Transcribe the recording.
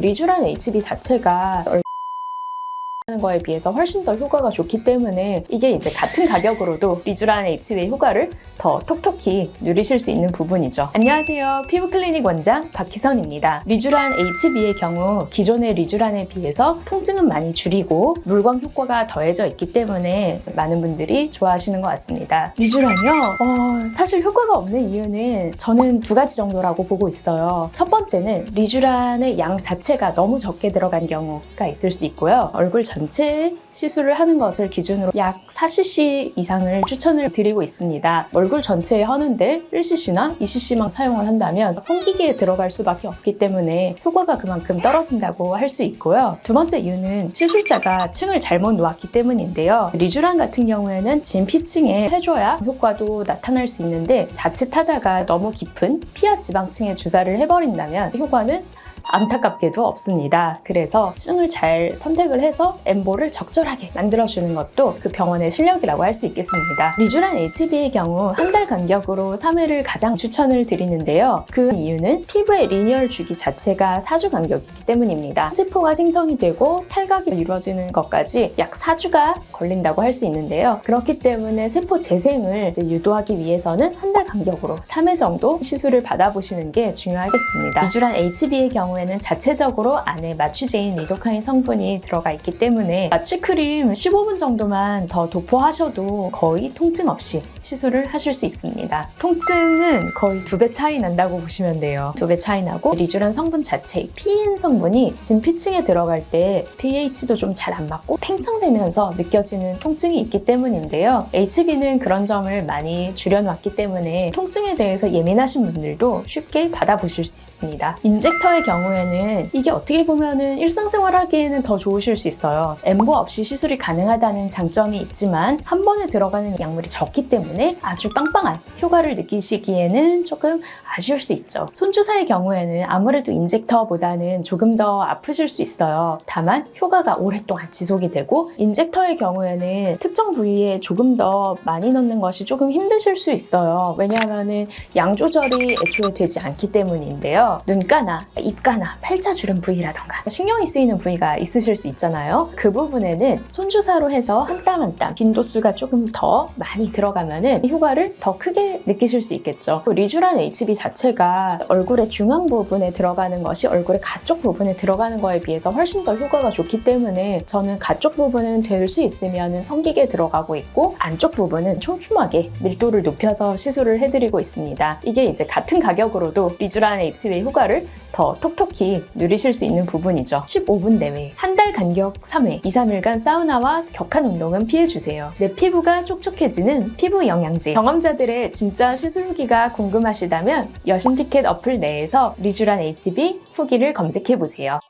리쥬란 HB 자체가 하는 거에 비해서 훨씬 더 효과가 좋기 때문에 이게 이제 같은 가격으로도 리쥬란 HB의 효과를 더 톡톡히 누리실 수 있는 부분이죠. 안녕하세요. 피부 클리닉 원장 박희선입니다. 리쥬란 HB의 경우 기존의 리쥬란에 비해서 통증은 많이 줄이고 물광 효과가 더해져 있기 때문에 많은 분들이 좋아하시는 것 같습니다. 리쥬란이요? 어, 사실 효과가 없는 이유는 저는 두 가지 정도라고 보고 있어요. 첫 번째는 리쥬란의 양 자체가 너무 적게 들어간 경우가 있을 수 있고요. 얼굴 전체에 시술을 하는 것을 기준으로 약 4cc 이상을 추천을 드리고 있습니다. 얼굴 전체에 하는데 1cc나 2cc만 사용을 한다면 성기기에 들어갈 수밖에 없기 때문에 효과가 그만큼 떨어진다고 할 수 있고요. 두 번째 이유는 시술자가 층을 잘못 놓았기 때문인데요. 리쥬란 같은 경우에는 진피층에 해줘야 효과도 나타날 수 있는데 자칫하다가 너무 깊은 피하 지방층에 주사를 해버린다면 효과는 안타깝게도 없습니다. 그래서 층을 잘 선택을 해서 엠보를 적절하게 만들어주는 것도 그 병원의 실력이라고 할 수 있겠습니다. 리쥬란 HB의 경우 한 달 간격으로 3회를 가장 추천을 드리는데요. 그 이유는 피부의 리니얼 주기 자체가 4주 간격이기 때문입니다. 세포가 생성이 되고 탈각이 이루어지는 것까지 약 4주가 걸린다고 할 수 있는데요. 그렇기 때문에 세포 재생을 유도하기 위해서는 한 달 간격으로 3회 정도 시술을 받아보시는 게 중요하겠습니다. 리쥬란 HB의 경우 에는 자체적으로 안에 마취제인 리도카인 성분이 들어가 있기 때문에 마취 크림 15분 정도만 더 도포하셔도 거의 통증 없이 시술을 하실 수 있습니다. 통증은 거의 두 배 차이 난다고 보시면 돼요. 두 배 차이 나고 리쥬란 성분 자체 PN 성분이 진피층에 들어갈 때 pH도 좀 잘 안 맞고 팽창되면서 느껴지는 통증이 있기 때문인데요. HB는 그런 점을 많이 줄여놨기 때문에 통증에 대해서 예민하신 분들도 쉽게 받아보실 수 있습니다. 인젝터의 경우에는 이게 어떻게 보면은 일상생활 하기에는 더 좋으실 수 있어요. 엠보 없이 시술이 가능하다는 장점이 있지만 한 번에 들어가는 약물이 적기 때문에 아주 빵빵한 효과를 느끼시기에는 조금 아쉬울 수 있죠. 손주사의 경우에는 아무래도 인젝터보다는 조금 더 아프실 수 있어요. 다만 효과가 오랫동안 지속이 되고 인젝터의 경우에는 특정 부위에 조금 더 많이 넣는 것이 조금 힘드실 수 있어요. 왜냐하면은 양 조절이 애초에 되지 않기 때문인데요. 눈가나 입가나 팔자주름 부위라던가 신경이 쓰이는 부위가 있으실 수 있잖아요. 그 부분에는 손주사로 해서 한 땀 한 땀 빈도수가 조금 더 많이 들어가면은 효과를 더 크게 느끼실 수 있겠죠. 그 리쥬란 HB 자체가 얼굴의 중앙 부분에 들어가는 것이 얼굴의 가쪽 부분에 들어가는 거에 비해서 훨씬 더 효과가 좋기 때문에 저는 가쪽 부분은 될 수 있으면 성기게 들어가고 있고 안쪽 부분은 촘촘하게 밀도를 높여서 시술을 해드리고 있습니다. 이게 이제 같은 가격으로도 리쥬란 HB 의 효과를 더 톡톡히 누리실 수 있는 부분이죠. 15분 내외, 한 달 간격 3회, 2, 3일간 사우나와 격한 운동은 피해주세요. 내 피부가 촉촉해지는 피부 영양제. 경험자들의 진짜 시술 후기가 궁금하시다면 여신 티켓 어플 내에서 리쥬란 HB 후기를 검색해보세요.